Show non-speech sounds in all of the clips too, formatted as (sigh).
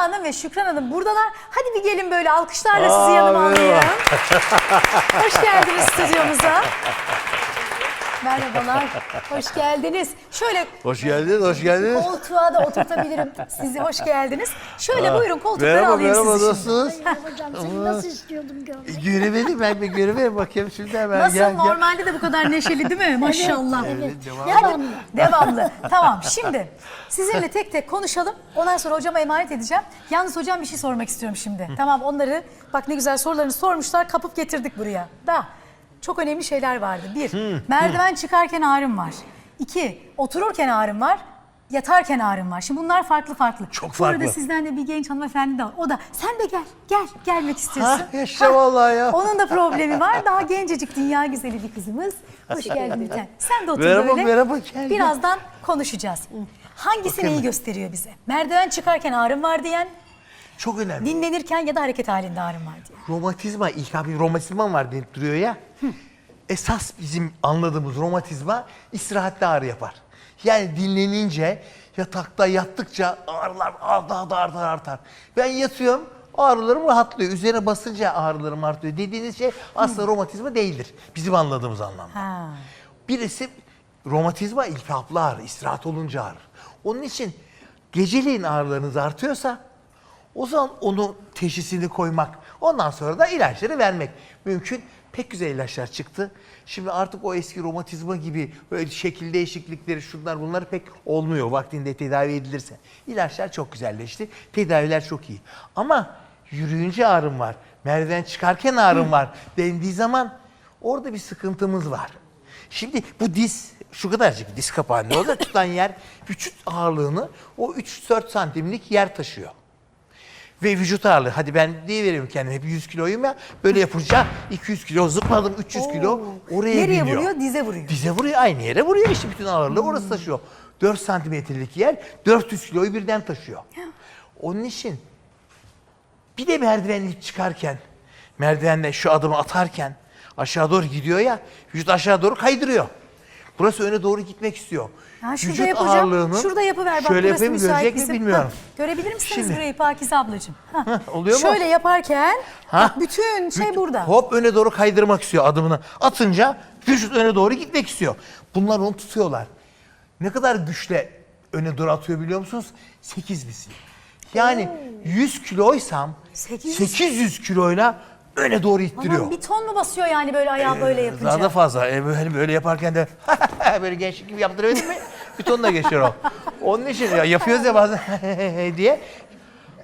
Hanım ve Şükran Hanım buradalar. Hadi bir gelin böyle alkışlarla sizi Aa, yanıma alayım. Hoş geldiniz stüdyomuza. Merhabalar, hoş geldiniz. Şöyle Hoş geldiniz, hoş geldiniz. koltuğa da oturtabilirim sizi. Hoş geldiniz. Şöyle buyurun koltukları Merhaba, alayım merhaba, sizi şimdi. nasılsınız? Hocam seni nasıl istiyordum görmek. Göremedim ben bir göremedim bakayım şimdi hemen Nasıl gel, gel. normalde de bu kadar neşeli değil mi? Maşallah. Evet. devam. Devamlı. Devamlı. Tamam şimdi sizinle tek tek konuşalım. Ondan sonra hocama emanet edeceğim. Yalnız hocam bir şey sormak istiyorum şimdi. Tamam onları bak ne güzel sorularını sormuşlar kapıp getirdik buraya. Da çok önemli şeyler vardı. Bir, merdiven çıkarken ağrım var. İki, otururken ağrım var. Yatarken ağrım var. Şimdi bunlar farklı farklı. Çok Bu arada farklı. sizden de bir genç hanımefendi de var. O da sen de gel, gel, gelmek istiyorsun. Ha, işte vallahi ya. Onun da problemi var. Daha gencecik, dünya güzeli bir kızımız. Hoş geldin lütfen. Sen de otur Merhaba, böyle. merhaba, gel. Birazdan konuşacağız. Hangisi neyi gösteriyor bize? Merdiven çıkarken ağrım var diyen, Çok önemli. dinlenirken ya da hareket halinde ağrım var diyen. Romatizma, ilk abi romatizma var denip duruyor ya. Esas bizim anladığımız romatizma istirahatte ağrı yapar. Yani dinlenince, yatakta yattıkça ağrılar daha da artar artar. Ben yatıyorum, ağrılarım rahatlıyor. Üzerine basınca ağrılarım artıyor. Dediğiniz şey aslında romatizma değildir. Bizim anladığımız anlamda. Ha. Birisi romatizma iltihaplı ağrı, istirahat olunca ağrır. Onun için geceleyin ağrılarınız artıyorsa o zaman onu teşhisini koymak, ondan sonra da ilaçları vermek mümkün. Pek güzel ilaçlar çıktı. Şimdi artık o eski romatizma gibi böyle şekil değişiklikleri şunlar bunlar pek olmuyor vaktinde tedavi edilirse. İlaçlar çok güzelleşti. Tedaviler çok iyi. Ama yürüyünce ağrım var, merdiven çıkarken ağrım var dendiği zaman orada bir sıkıntımız var. Şimdi bu diz şu kadarcık diz kapağında orada tutan yer vücut ağırlığını o 3-4 santimlik yer taşıyor. Ve vücut ağırlığı hadi ben diye veriyorum kendime hep 100 kiloyum ya böyle yapınca 200 kilo zıpladım 300 kilo oraya Nereye biniyor. vuruyor? Dize vuruyor. Dize vuruyor aynı yere vuruyor işte bütün ağırlığı orası taşıyor. 4 santimetrelik yer 400 kiloyu birden taşıyor. Onun için bir de merdivenlik çıkarken merdivenle şu adımı atarken aşağı doğru gidiyor ya vücut aşağı doğru kaydırıyor. Burası öne doğru gitmek istiyor. Ha, şurada vücut yapacağım. ağırlığını Şurada yapıver bak şöyle yapayım görecek mi bilmiyorum. Ha, görebilir misiniz Şimdi. burayı Pakize ablacığım? Ha. Oluyor mu? Şöyle yaparken Ha? bak bütün şey Vücut- burada. Hop öne doğru kaydırmak istiyor adımını. Atınca vücut öne doğru gitmek istiyor. Bunlar onu tutuyorlar. Ne kadar güçle öne doğru atıyor biliyor musunuz? 8 misli. Yani 100 kiloysam 800. 800 kiloyla öne doğru ittiriyor. Aman bir ton mu basıyor yani böyle ayağı böyle yapınca? Daha da fazla. E, böyle, böyle yaparken de (laughs) böyle gençlik gibi yaptırıyordun mu? Bir tonla geçiyor o. Onun için ya, yapıyoruz ya bazen (laughs) diye.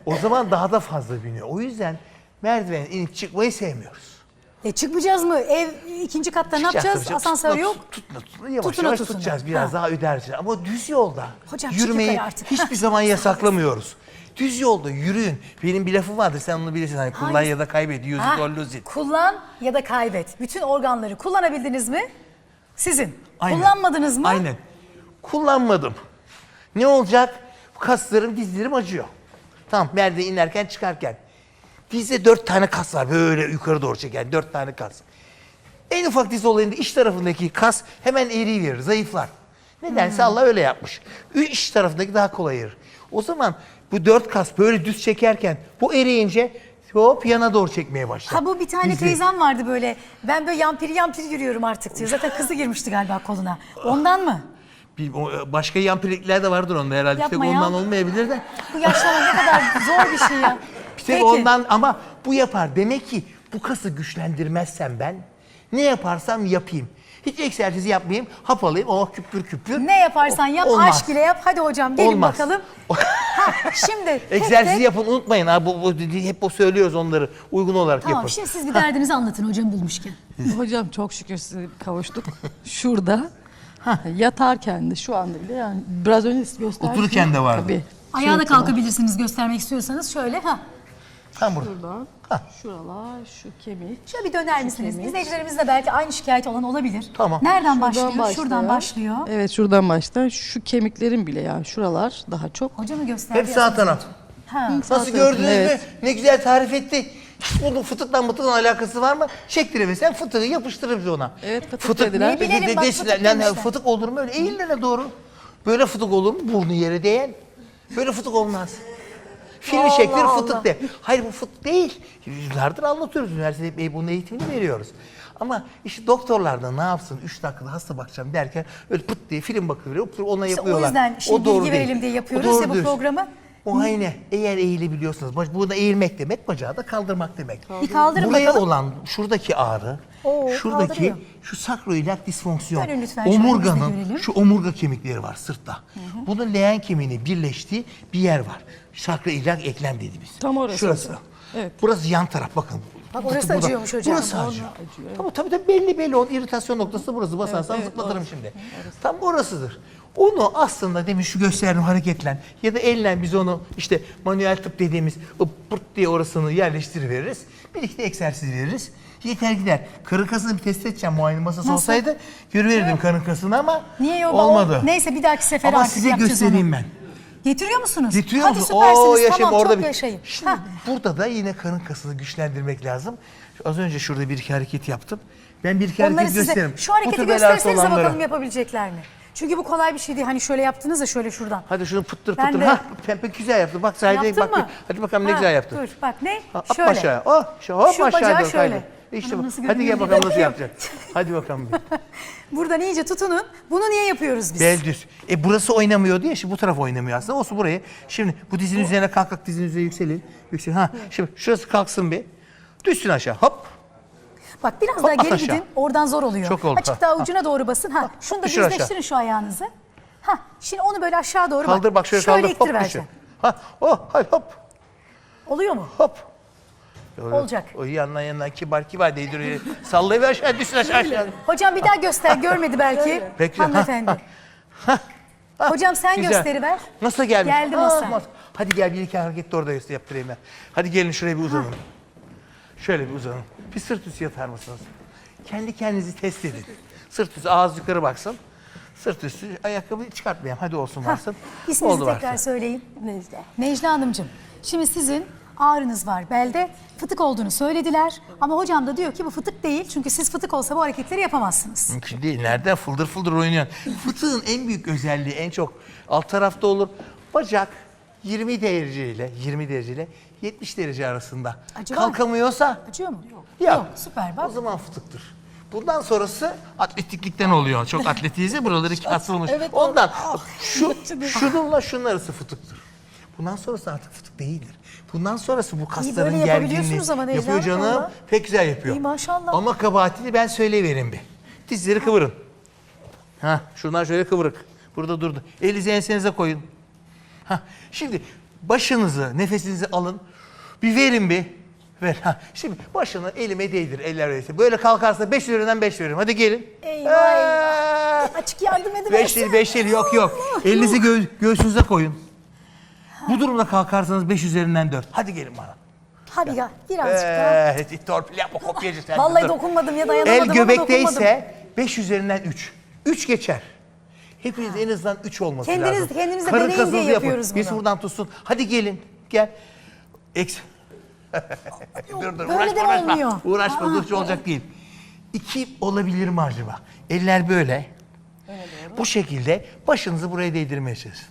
O zaman daha da fazla biniyor. O yüzden merdiven inip çıkmayı sevmiyoruz. E çıkmayacağız mı? Ev ikinci katta ne Çıkacağız yapacağız? tabii canım. Asansör Tutuna- yok. Tutuna tutuna yavaş Tutuna yavaş tutuna. tutacağız. Biraz Ha. daha ödersin. Ama düz yolda Hocam çık yürümeyi artık. hiçbir zaman yasaklamıyoruz. Düz yolda yürüyün. Benim bir lafım vardır sen onu bilirsin. Hani kullan Hangisi? ya da kaybet. Use it or lose it. Kullan ya da kaybet. Bütün organları kullanabildiniz mi? Sizin. Aynen. Kullanmadınız mı? Aynen. Kullanmadım. Ne olacak? Kaslarım, dizlerim acıyor. Tamam merdiven inerken çıkarken. Dizde dört tane kas var böyle yukarı doğru çeken dört tane kas. En ufak diz olayında iç tarafındaki kas hemen eriyiverir, zayıflar. Nedense Allah öyle yapmış. İç tarafındaki daha kolay erir. O zaman bu dört kas böyle düz çekerken bu eriyince hop yana doğru çekmeye başlar. Ha bu bir tane Dizi. teyzem vardı böyle. Ben böyle yampiri yampiri yürüyorum artık diyor. Zaten kızı girmişti galiba koluna. Ondan mı? Bir, başka yan pirikler de vardır onda herhalde. Bir tek Yapma ya. ondan olmayabilir de. Bu yaşlama ne kadar zor bir şey ya. (laughs) Tek ondan ama bu yapar. Demek ki bu kası güçlendirmezsem ben ne yaparsam yapayım. Hiç egzersiz yapmayayım, hap alayım, oh küpür küpür. Ne yaparsan yap, Olmaz. aşk ile yap. Hadi hocam gelin Olmaz. bakalım. (laughs) Ha, şimdi Egzersiz tek- yapın unutmayın ha bu, bu hep o söylüyoruz onları uygun olarak Tamam yapın. şimdi siz bir derdinizi anlatın hocam bulmuşken. Hocam çok şükür size kavuştuk. Şurada yatarken de şu anda bile yani biraz önce siz gösterdiniz. Otururken de vardı. Tabii. Ayağa da Şurada. kalkabilirsiniz göstermek istiyorsanız şöyle. Ha. Tam burada. Şuradan, şuralar, şu kemik. Şöyle bir döner misiniz? İzleyicilerimiz de belki aynı şikayet olan olabilir. Tamam. Nereden başlıyor? Şuradan Şuradan başlıyor. Evet şuradan başlar. Şu kemiklerin bile yani şuralar daha çok. Hocamı gösterdi. Hep sağ taraf. Ha. Nasıl tarafın, gördünüz evet. mü? Ne güzel tarif etti. Hiç bunun fıtıkla mıtıkla alakası var mı? Çektiremesen fıtığı yapıştırırız ona. Evet, fıtık dediler. Ne bilelim, de- bak, desinler. fıtık Lan, demişler. fıtık olur mu öyle? Eğilene doğru. Böyle fıtık olur mu? Burnu yere değen. Böyle fıtık olmaz. Filmi Allah çektir Allah. fıtık de. Hayır bu fıtık değil. Yıllardır anlatıyoruz. Üniversitede bey bunun eğitimini veriyoruz. Ama işte doktorlar da ne yapsın 3 dakikada hasta bakacağım derken öyle pıt diye film bakıveriyor. Ona İşte o yapıyorlar. yüzden şimdi doğru bilgi değil. verelim diye O yapıyoruz ya bu diyorsun. programı. Muayene eğer eğilebiliyorsanız, baş- burada eğilmek demek bacağı da kaldırmak demek. Bir kaldırın Buraya bakalım. olan şuradaki ağrı, Oo, şuradaki kaldırıyor. şu sakroiliak disfonksiyon, Dönün lütfen şöyle biz de omurganın görelim. şu omurga kemikleri var sırtta. Bunun leğen kemiğinin birleştiği bir yer var. Sakroiliak eklem dediğimiz. Tam orası Şurası. Evet. Burası yan taraf bakın. Bak orası acıyormuş hocam. Burası Vallahi acıyor. Tabii tabii tabii belli belli onun iritasyon noktası burası. Basarsan zıplatırım şimdi. Tam orasıdır. Onu aslında demin şu gösterdiğim hareketlen ya da elle biz onu işte manuel tıp dediğimiz o pırt diye orasını yerleştiriveririz. Birlikte egzersiz veririz. Yeter gider. Karın kasını bir test edeceğim muayene masası Nasıl? olsaydı görüverirdim karın kasını ama Niye yok? olmadı. Neyse bir dahaki sefer ama artık size göstereyim onu. ben. Getiriyor musunuz? Getiriyor Hadi musun? süpersiniz. Oo, yaşayın tamam orada çok bir- yaşayın. Şimdi Hah, burada da yine karın kasını güçlendirmek lazım. Az önce şurada bir iki hareket yaptım. Ben bir iki Onları hareket size gösteririm. şu hareketi olanlara. bakalım yapabilecekler mi? Çünkü bu kolay bir şey değil. Hani şöyle yaptınız da şöyle şuradan. Hadi şunu pıttır Ben pıttır. de- Ha, pembe güzel yaptın. Bak sahilde Yaptın bak. mı? Hadi bakalım ne Ha, güzel yaptın. Dur bak ne? Ha, hop şöyle. aşağı. Oh, şu, hop Şu aşağı bacağı doğru şöyle. kaydır. İşte nasıl Hadi gel görünüyor bakalım nasıl (laughs) yapacak. Hadi bakalım. bir. (laughs) Buradan iyice tutunun. Bunu niye yapıyoruz biz? Bel düz. E burası oynamıyor diye şimdi bu taraf oynamıyor aslında. Olsun burayı. Şimdi bu dizin üzerine kalk kalk dizin üzerine yükselin. Yüksel. Ha şimdi şurası kalksın bir. Düşsün aşağı. Hop. Bak biraz daha geri aşağı. gidin. Oradan zor oluyor. Çok oldu. Açık daha ucuna doğru basın. Ha, şunu da düşür aşağı. düzleştirin şu ayağınızı. Ha, şimdi onu böyle aşağı doğru Kaldır bak şöyle, kaldır. Hop düşün. ittirivereceksin. Ha. Oh hay hop. Oluyor mu? Hop. Olacak. O yandan yandan kibar kibar değdiriyor. Sallayıver aşağı düşsün aşağı aşağı. Hocam bir daha göster. (laughs) Görmedi belki. Bekle. Ha, Hanımefendi. Hocam sen Güzel. gösteriver. Nasıl gelmiş? Geldi Aa, Hadi gel bir iki hareket de orada göster- yaptırayım ben. Hadi gelin şuraya bir uzanın. Şöyle bir uzanın. Bir sırt üstü yatar mısınız? Kendi kendinizi test edin. Sırt üstü ağız yukarı baksın. Sırt üstü ayakkabıyı çıkartmayayım. Hadi olsun varsın. İsminizi Oldu tekrar varsın. söyleyin. Necla. Necla Hanımcığım. Şimdi sizin ağrınız var belde. Fıtık olduğunu söylediler. Ama hocam da diyor ki bu fıtık değil. Çünkü siz fıtık olsa bu hareketleri yapamazsınız. Mümkün değil. Nereden fıldır fıldır oynuyorsun? Fıtığın en büyük özelliği en çok alt tarafta olur. Bacak 20 dereceyle 20 dereceyle 70 derece arasında. Mı? Kalkamıyorsa Acıyor mu? Yok. Ya. süper bak. O zaman fıtıktır. Bundan sonrası atletiklikten oluyor. Çok atletiyiz ya buraları iki asılmış. Evet, Ondan doğru. şu (laughs) şununla şunun arası fıtıktır. Bundan sonrası artık fıtık değildir. Bundan sonrası bu kasların böyle gerginliği yapabiliyorsunuz ama Necla yapıyor Hanım, canım. valla. Pek güzel yapıyor. İyi, maşallah. Ama kabahatini ben söyleyivereyim bir. Dizleri kıvırın. Ha, şundan şöyle kıvırık. Burada durdu. Elinizi ensenize koyun. Ha, şimdi başınızı, nefesinizi alın. Bir verin bir. Ver. Ha, şimdi başını elime değdir. Eller öyleyse. Böyle kalkarsa 5 üzerinden 5 veririm. Hadi gelin. Eyvah, Açık yardım edin. Beş değil, beş değil. Yok yok. Elinizi gö- göğsünüze koyun. Bu durumda kalkarsanız 5 üzerinden 4. Hadi gelin bana. Hadi ya birazcık daha. Ee, torpil yapma kopyacı sen. Vallahi Dur. dokunmadım ya dayanamadım El ama dokunmadım. göbekteyse 5 üzerinden 3. 3 geçer. Hepiniz en azından 3 olması Kendiniz- lazım. kendinize Karın deneyin kasınızı diye yapın. yapıyoruz Birisi bunu. buradan tutsun. Hadi gelin. Gel. Eks. dur dur böyle uğraşma de uğraşma. olmuyor. Uğraşma dur olacak değil. İki olabilir mi acaba? Eller böyle. Bu şekilde başınızı buraya değdirmeye çalışın.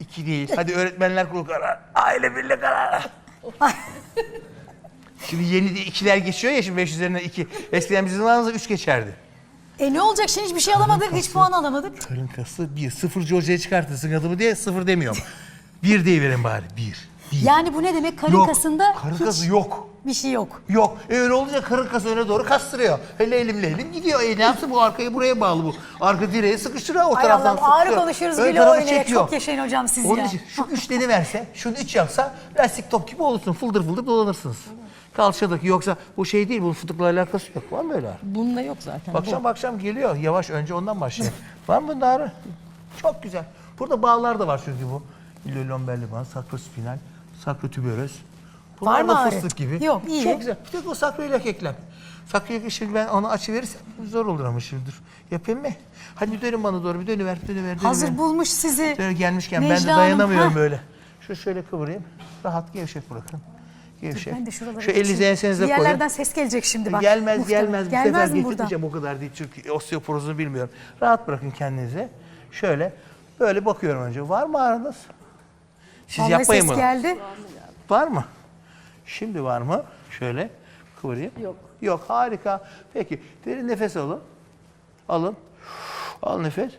İki değil. Hadi öğretmenler kurulu karar. Aile birliği karar. (laughs) Şimdi yeni de ikiler geçiyor ya şimdi 5 üzerinden 2. Eskiden bizim zamanımızda 3 geçerdi. E ne olacak şimdi hiçbir şey alamadık. Hiç puan alamadık. Karın kası 1. Sıfırcı hocaya çıkartırsın adımı diye sıfır demiyorum. (laughs) 1 deyiverin bari. 1. Yani bu ne demek? Karın Yok. kasında Karın hiç kası yok. bir şey yok. Yok. E öyle olunca karın kası öne doğru kastırıyor. Hele elim elim gidiyor. E ne yapsın bu arkayı buraya bağlı bu. Arka direğe sıkıştırıyor o Ay taraftan Allah'ım ağrı sıkıştırıyor. konuşuyoruz Ön bile tarafı oynaya. çekiyor. Çok yaşayın hocam siz Onun ya. için şu üçleni verse, şunu üç yapsa lastik top gibi olursun. Fıldır fıldır dolanırsınız. Kalçadaki yoksa bu şey değil, bunun fıtıkla alakası yok. Var mı öyle ağrı? Bunda yok zaten. Akşam akşam geliyor. Yavaş önce ondan başlayalım. (laughs) Var mı bunda ağrı? Çok güzel. Burada bağlar da var çünkü bu. İlyolomberli bağ, sakrospinal, sakrotüböröz. Bunlar Var mı da ağrı? fıstık gibi. Yok, iyi. Çok güzel. Bir tek o sakroiliak eklem. Sakroiliak şimdi ben onu açıverirsem zor olur ama şimdi dur. Yapayım mı? Hadi bir dönün bana doğru. Bir dönüver, dönüver, dönüver. Hazır bulmuş sizi. Şöyle gelmişken ben de Necla Hanım, dayanamıyorum böyle. Şu şöyle kıvırayım. Rahat gevşek bırakın. Gevşek. Ben de şuralara Şu elinizi ensenize koyun. yerlerden ses gelecek şimdi bak. Gelmez Muhtemelen. gelmez. Bu Gelmez sefer mi buradan? getirmeyeceğim o kadar değil çünkü osteoporozunu bilmiyorum. Rahat bırakın kendinizi. Şöyle böyle bakıyorum önce. Var mı ağrınız? Siz Vallahi yapmayın ses bunu. geldi. Var mı? Şimdi var mı? Şöyle kıvırayım. Yok. Yok harika. Peki derin nefes alın. Alın. Al nefes.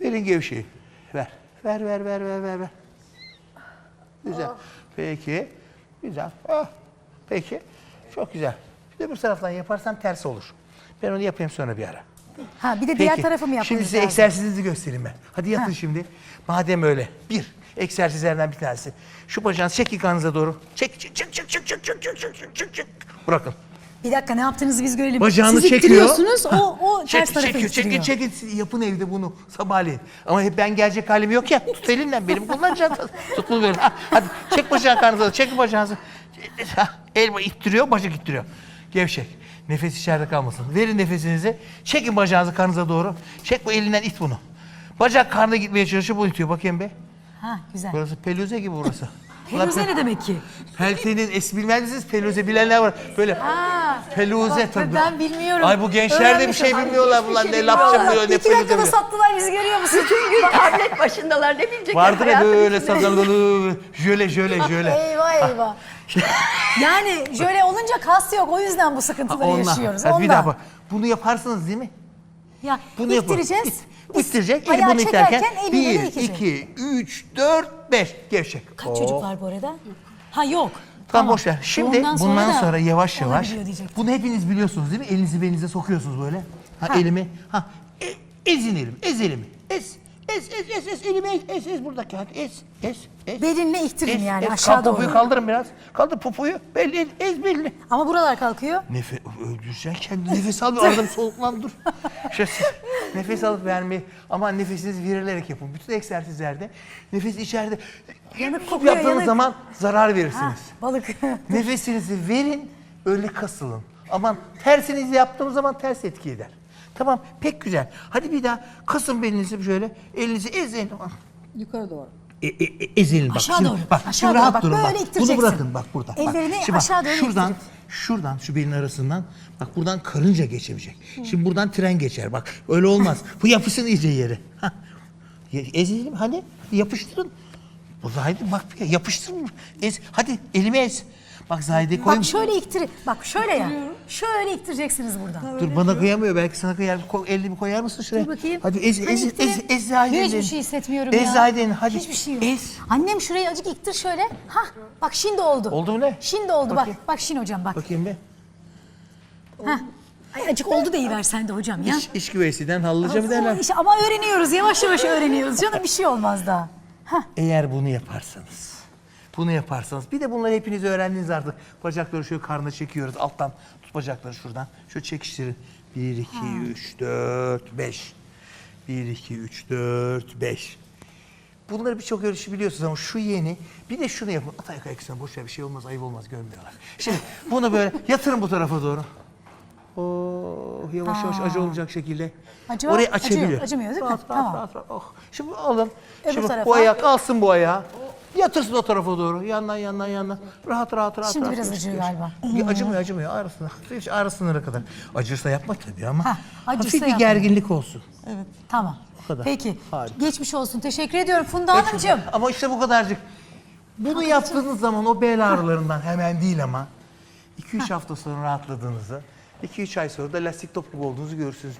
Verin gevşeyi. Ver. Ver ver ver ver ver. ver. Güzel. Peki. Güzel. Ah. Peki. Çok güzel. Bir de bu taraftan yaparsam ters olur. Ben onu yapayım sonra bir ara. Ha bir de diğer Peki. tarafı mı yapmamız Şimdi size lazım? egzersizinizi göstereyim ben. Hadi yatın şimdi. Madem öyle. Bir, egzersizlerden bir tanesi. Şu bacağınızı çek karnınıza doğru. Çek, çek, çek, çek, çek, çek, çek, çek, çek, çek, çek, çek. Bırakın. Bir dakika ne yaptığınızı biz görelim. Bacağını Siz çekiyor. ittiriyorsunuz o, o Çek, ters tarafa çekin, çekin, ittiriyor. çekin. Siz yapın evde bunu sabahleyin. Ama hep ben gelecek halim yok ya. Tut elinle benim kullanacaksın. Tut bunu böyle. Ha, hadi çek bacağını karnınıza. Çek bacağınızı. Ha, el ittiriyor, bacak ittiriyor. Gevşek. Nefes içeride kalmasın. Verin nefesinizi. Çekin bacağınızı karnınıza doğru. Çek bu elinden it bunu. Bacak karnına gitmeye çalışıyor. Bu itiyor. Bakayım be. Ha güzel. Burası pelüze gibi burası. Peluze ne demek ki? Peltenin es bilmez misiniz? Pelüze bilenler var. Böyle Ha. peluze tabii. ben bilmiyorum. Ay bu gençler de bir şey Öğrenmişim. bilmiyorlar bunlar. Ne laf yapıyor ne İki peluze dakikada biliyor. sattılar bizi görüyor musun? (laughs) Tablet başındalar ne bilecekler Vardır ya hayatın böyle içinde. sakallı jöle jöle jöle. eyvah eyvah. yani şöyle olunca kas yok o yüzden bu sıkıntıları yaşıyoruz. Ondan. bir daha bak. Bunu yaparsınız değil mi? Ya Bunu yapın. ittireceğiz. İt- İttirecek. Eli Ayağı bunu iterken. çekerken Bir, itecek. iki, üç, dört, beş. Gevşek. Kaç çocuk var bu arada? Ha yok. Tamam boş ver. Şimdi bundan da sonra yavaş yavaş. diyecektim. Bunu hepiniz biliyorsunuz değil mi? Elinizi belinize sokuyorsunuz böyle. Ha, elimi. Ha e, ezin elimi. Ez elimi. Ez. Ez ez ez ez elimi ez ez, ez buradaki hadi ez ez ez. Belinle ittirin yani ez. aşağı Kalk, Popoyu doğru. kaldırın biraz. Kaldır popoyu. Bel, el, ez belini. Ama buralar kalkıyor. Nefes öldüreceksin kendini. Nefes al. Arada bir (laughs) soluklan dur. Şöyle nefes alıp vermeyi ama nefesinizi verilerek yapın. Bütün egzersizlerde nefes içeride Yanık kokuyor, yaptığınız yanık. zaman zarar Ha, verirsiniz. balık. (laughs) Nefesinizi verin, öyle kasılın. Aman tersinizi yaptığınız zaman ters etki eder. Tamam, pek güzel. Hadi bir daha kasın belinizi şöyle, elinizi ezin. Yukarı doğru. E, e, e, ezilin bak. Aşağı şimdi, doğru, Bak, aşağı şimdi rahat Bak, durun böyle bak. Bunu bırakın bak burada. Bak. Ellerini Şimdi bak, aşağı doğru Şuradan, ittir. şuradan şu belin arasından bak buradan karınca geçebilecek. Şimdi buradan tren geçer bak. Öyle olmaz. (laughs) Bu yapışsın iyice yere. Hah. Ya, Ezelim. Hadi yapıştırın. Zahide bak yapıştırın. Ez. Hadi elimi ez. Bak Zahide koyun. Bak şöyle iktir. Bak şöyle ya. Şöyle iktireceksiniz buradan. Dur bana kıyamıyor belki sana kıyar. Ko- elini koyar mısın şuraya? Dur bakayım. Hadi ez ez ez ez Zahide'nin. Hiçbir şey hissetmiyorum ez ya. Zahide'nin hadi. Hiçbir şey yok. Ez. Annem şurayı acık iktir şöyle. Ha, bak şimdi oldu. Oldu mu ne? Şimdi oldu Bakayım. bak. Bak şimdi hocam bak. Bakayım bir. Ha. Ay, acık oldu deyiver sen de hocam ya. İş, iş güveysinden hallıca mı derler? İşte ama öğreniyoruz. Yavaş yavaş öğreniyoruz. Canım bir şey olmaz daha. Ha. Eğer bunu yaparsanız, bunu yaparsanız, bir de bunları hepiniz öğrendiniz artık. Bacakları şöyle karnına çekiyoruz. Alttan tut bacakları şuradan. Şöyle çekiştirin. 1, 2, 3, 4, 5. 1, 2, 3, 4, 5. Bunları birçok ölçü biliyorsunuz ama şu yeni. Bir de şunu yapın. At ayak ayaklarına boş ver bir şey olmaz, ayıp olmaz görmüyorlar. Şimdi bunu böyle (laughs) yatırın bu tarafa doğru. Oh, yavaş yavaş acı olacak şekilde. Acı var, Orayı açabiliyor. acımıyor değil mi? Rahat, rahat, Tamam. rahat, rahat. Oh. Şimdi alın. Öbür Şimdi tarafa. bu ayak alsın bu ayağı. Yatırsın o tarafa doğru. Yandan yandan yandan. Rahat rahat rahat. Şimdi rahat. biraz acıyor galiba. Ya Acımıyor acımıyor. Ağrısına. Hafif ağrı sınırı kadar. Acırsa yapma tabii ama. Hah, acırsa hafif bir gerginlik olsun. Tamam. kadar. Peki. Harika. Geçmiş olsun. Teşekkür ediyorum Funda Hanımcığım. Ama işte bu kadarcık. Bunu yaptığınız zaman o bel ağrılarından hemen değil ama 2-3 hafta sonra rahatladığınızı, 2-3 ay sonra da lastik top gibi olduğunuzu görürsünüz.